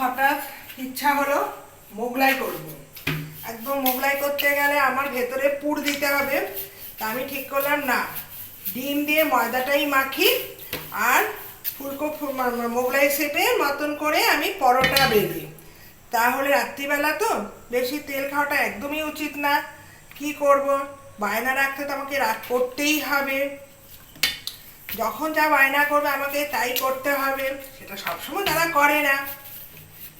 হঠাৎ ইচ্ছা হলো মোগলাই করব। একদম মোগলাই করতে গেলে আমার ভেতরে পুর দিতে হবে। তা আমি ঠিক করলাম, না। ডিম দিয়ে ময়দাটাই মাখি আর ফুলকো মোগলাই শেপে মতন করে আমি পরোটা বেলি। তাহলে রাত্রিবেলা তো বেশি তেল খাওয়াটা একদমই উচিত না। কি করব? বায়না রাখতে তো আমাকে রাগ করতেই হবে। যখন যা বায়না করবে আমাকে তাই করতে হবে। সেটা সবসময় তারা করে না।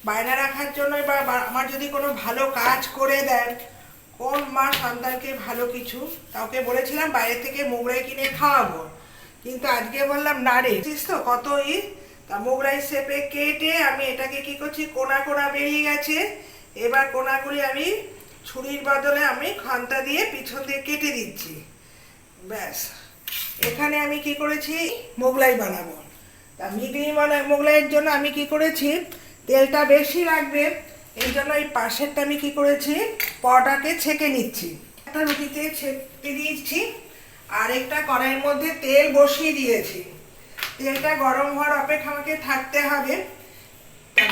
বায়না রাখার জন্য বা আমার যদি কোনো ভালো কাজ করে দেন, কোন মা সন্তানকে ভালো কিছু? কাউকে বলেছিলাম বাইরে থেকে মোগলাই কিনে খাওয়াবো। কিন্তু আজকে বললাম, না রে তো কত ই? তা মোগলাই শেপে কেটে আমি এটাকে কি করছি, কোনা কোনা বেরিয়ে গেছে। এবার কোনাগুলি আমি ছুরির বদলে আমি খান্তা দিয়ে পিছন দিয়ে কেটে দিচ্ছি। ব্যাস। এখানে আমি কি করেছি? মোগলাই বানাবো। তা মিগলি মানে মোগলাইয়ের জন্য আমি কি করেছি? তেলটা বেশি লাগবে, এই জন্য এই পাশেরটা আমি কি করেছি পটাকে ছেঁকে নিচ্ছি। একটা রুটিতে ছেঁকে দিয়েছি, আর একটা কড়াইয়ের মধ্যে তেল বসিয়ে দিয়েছি। তেলটা গরম হওয়ার অপেক্ষা আমাকে থাকতে হবে।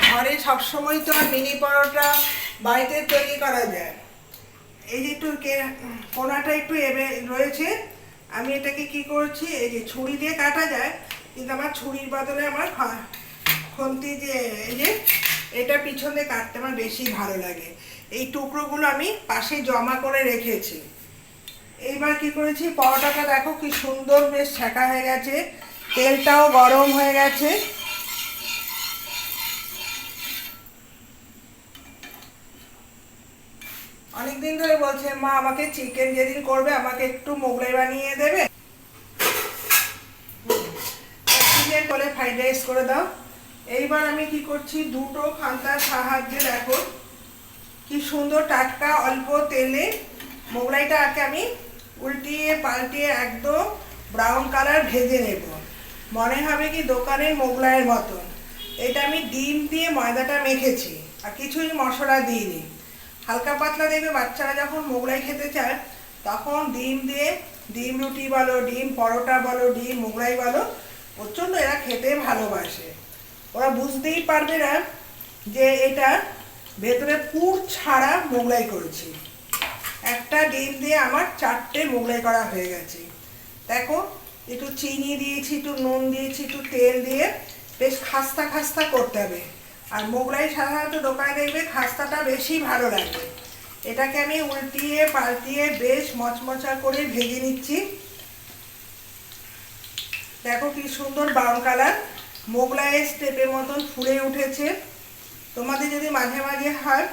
ঘরে সবসময় তো আর মিনি পরোটা বাড়িতে তৈরি করা যায়। এই যে একটু কোনাটা একটু এবে, রয়েছে, আমি এটাকে কি করছি, এই যে ছুরি দিয়ে কাটা যায়, কিন্তু আমার ছুরির বদলে আমার খুন্তি যে এই যে এটা পিছনে কাটতে আমার বেশি ভালো লাগে। এই টুকরোগুলো আমি পাশে জমা করে রেখেছি। এইবার কি করেছি? পরোটাটা দেখো কি সুন্দর বেশ ছাকা হয়ে গেছে। তেলটাও গরম হয়ে গেছে। অনেকদিন ধরে বলছে, মা, আমাকে চিকেন যেদিন করবে, আমাকে একটু মোগলাই বানিয়ে দেবে। চিকেন করে ফ্রাইড রাইস করে দাও। এইবার আমি কি করছি, দুটো খান্তার সাহায্যে দেখো কি সুন্দর টাটকা অল্প তেলে মোগলাইটা আগে আমি উল্টিয়ে পাল্টিয়ে একদম ব্রাউন কালার ভেজে নেব। মনে হবে কি দোকানের মোগলাইয়ের মতন। এটা আমি ডিম দিয়ে ময়দাটা মেখেছি, আর কিছুই মশলা দিইনি। হালকা পাতলা দেখবে বাচ্চারা যখন মোগলাই খেতে চায়, তখন ডিম দিয়ে, ডিম রুটি বলো, ডিম পরোটা বলো, ডিম মোগলাই বলো প্রচণ্ড এরা খেতে ভালোবাসে। ওরা বুঝতেই পারবে না যে এটা ভেতরে পুর ছাড়া মোগলাই করেছি। একটা ডিম দিয়ে আমার চারটে মোগলাই করা হয়ে গেছে। দেখো, একটু চিনি দিয়েছি, একটু নুন দিয়েছি, একটু তেল দিয়ে বেশ খাস্তা খাস্তা করতে হবে। আর মোগলাই সাধারণত দোকানে দেখবে খাস্তাটা বেশি ভালো লাগে। এটাকে আমি উল্টিয়ে পাল্টিয়ে বেশ মচমচা করে ভেজে নিচ্ছি। দেখো কি সুন্দর ব্রাউন কালার মোগলাইয়ের স্টেপের মতন ফুলে উঠেছে। তোমাদের যদি মাঝে মাঝে হয়,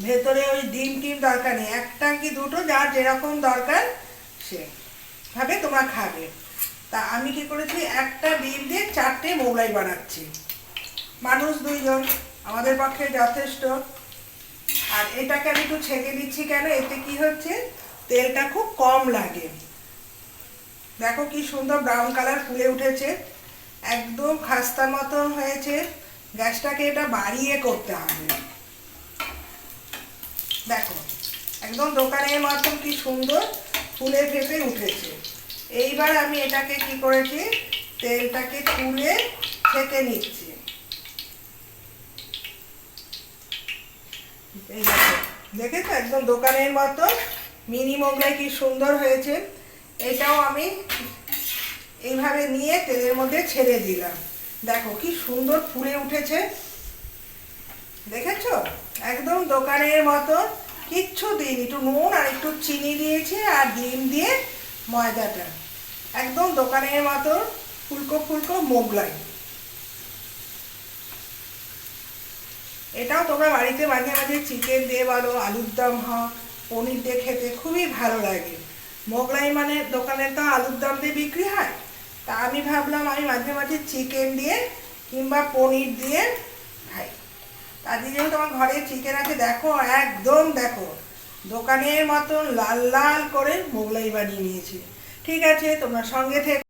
ভেতরে ওই ডিম টিম দরকার নেই। একটা কি দুটো, যার যেরকম দরকার সে ভাবে তোমরা খাবে। তা আমি কি করেছি, একটা ডিম দিয়ে চারটে মোগলাই বানাচ্ছি। মানুষ দুইজন, আমাদের পক্ষে যথেষ্ট। আর এটাকে আমি একটু ছেঁকে দিচ্ছি কেন? এতে কি হচ্ছে, তেলটা খুব কম লাগে। দেখো কি সুন্দর ব্রাউন কালার ফুলে উঠেছে। একদম খাস্তা মতন হয়েছে। গ্যাসটাকে এটা বাড়িয়ে করতে হবে। দেখো, একদম দোকানের মতন কি সুন্দর ফুলে ফেপে উঠেছে। এইবার আমি এটাকে কি করেছি, তেলটাকে তুলে ছেঁকে নিচ্ছি। দেখো, দেখেছ? একদম দোকানের মতো মিনি কি সুন্দর হয়েছে। এটাও আমি এইভাবে নিয়ে তেলের মধ্যে ছেড়ে দিলাম। দেখো কি সুন্দর ফুলে উঠেছে। দেখেছ? একদম দোকানের মতো কিচ্ছু দিইনি। একটু নুন আর একটু চিনি দিয়েছি আর ডিম দিয়ে ময়দাটা। একদম দোকানের মতো ফুলকো ফুলকো মোগলাই। এটাও তোমরা বাড়িতে মাঝে মাঝে চিকেন দিয়ে বলো, আলুর দম হোক, পনির দিয়ে খেতে খুবই ভালো লাগে। মোগলাই মানে দোকানে তো আলুর দম দিয়ে বিক্রি হয়। তা আমি ভাবলাম আমি মাঝে মাঝে চিকেন দিয়ে কিংবা পনির দিয়ে খাই। তাদের যেহেতু তোমার ঘরে চিকেন আছে? দেখো, একদম দেখো। দোকানের মতন লাল লাল করে মোগলাই বানিয়ে নিয়েছি। ঠিক আছে, তোমার সঙ্গে থেকে।